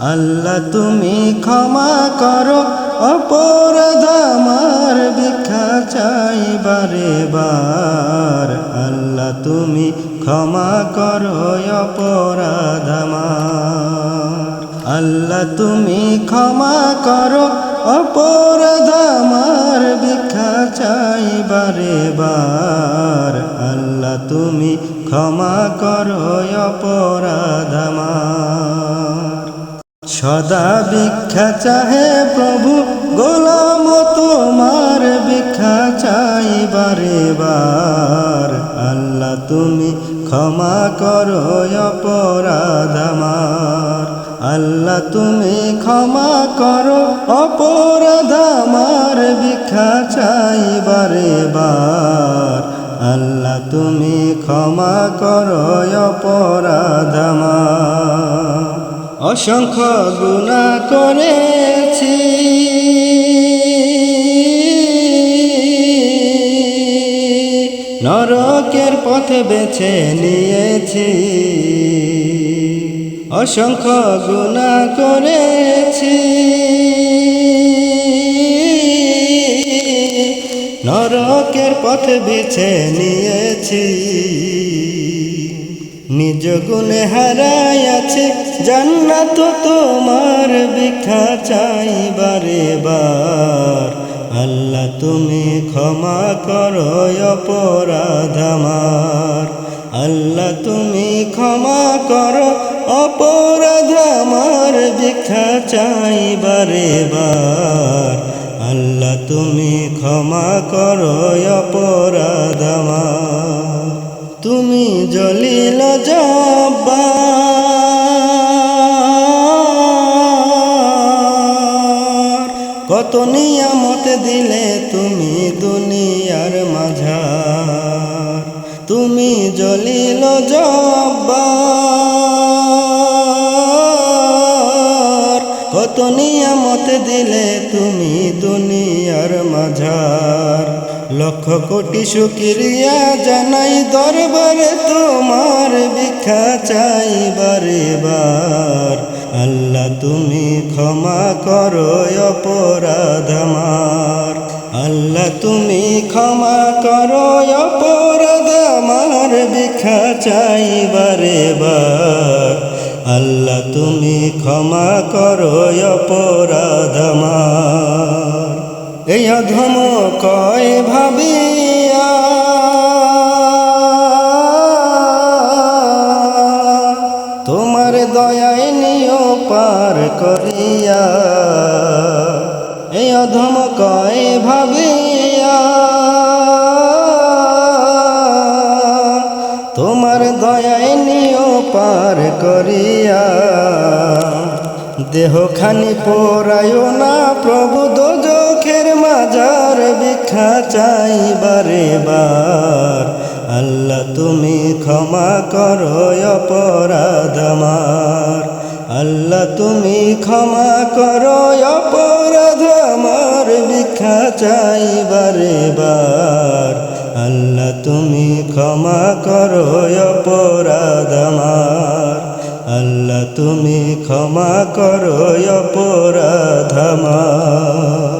আল্লাহ তুমি ক্ষমা করো, অপরাধ আমার ভিক্ষা চাই বারে। বার আল্লাহ তুমি ক্ষমা করো, অপরাধ আমার। আল্লাহ তুমি ক্ষমা করো, অপরাধ আমার ভিক্ষা চাই বারে বার। আল্লাহ তুমি ক্ষমা করো, অপরাধ আমার। সদা ভিক্ষা চাহে প্রভু, গোলাম তোমার ভিক্ষা চাই বারে। আল্লাহ তুমি ক্ষমা করো অপরাধ আমার। আল্লাহ তুমি ক্ষমা করো অপরাধ আমার ভিক্ষা চাই বারে বার। আল্লাহ তুমি ক্ষমা করো অপরাধ আমার। অসংখ্য গুণা করেছি। নরকের পথে বেছে নিয়েছি। অসংখ্য গুণা করেছি। নরকের পথে বেছে নিয়েছি। নিজ গুণে হারাই আছে, জান্নাত তোমার ভিক্ষা চাই বারে বার আল্লাহ তুমি ক্ষমা করো অপরাধ আমার। আল্লাহ তুমি ক্ষমা করো, অপরাধ আমার ভিক্ষা চাই বারে বার আল্লাহ তুমি ক্ষমা করো অপরাধ আমার। তুমি জলিল জব্বা কত নিয়ামত দিলে তুমি দুনিয়ার মাঝার। তুমি জলিল জব্বার। কত নিয়ামত দিলে তুমি দুনিয়ার মাঝার। লক্ষ কোটি শুক্রিয়া জানাই দরবারে, তোমার ভিক্ষা চাই বারে বার আল্লাহ, তুমি ক্ষমা করো অপরাধ আমার। আল্লাহ, তুমি ক্ষমা করো অপরাধ আমার। ভিক্ষা চাই বারে বার আল্লাহ, তুমি ক্ষমা করো অপরাধ অধম কয় ভাবিয়া। তোমার দয়ায় নিও পার করিয়া। এই অধম কয় ভাবিয়া। তোমার দয়ায় নিও পার করিয়া। দেহখানি পোড়ায় না প্রভু, দোজখের মাজার ভিক্ষা চাই বারে। বার আল্লাহ, তুমি ক্ষমা করো অপরাধ আমার। আল্লাহ, তুমি ক্ষমা করো অপরাধ আমার ভিক্ষা চাই বারে। বার আল্লাহ, তুমি ক্ষমা করো অপরাধ আমার। আল্লাহ তুমি ক্ষমা করো অপরাধ আমার।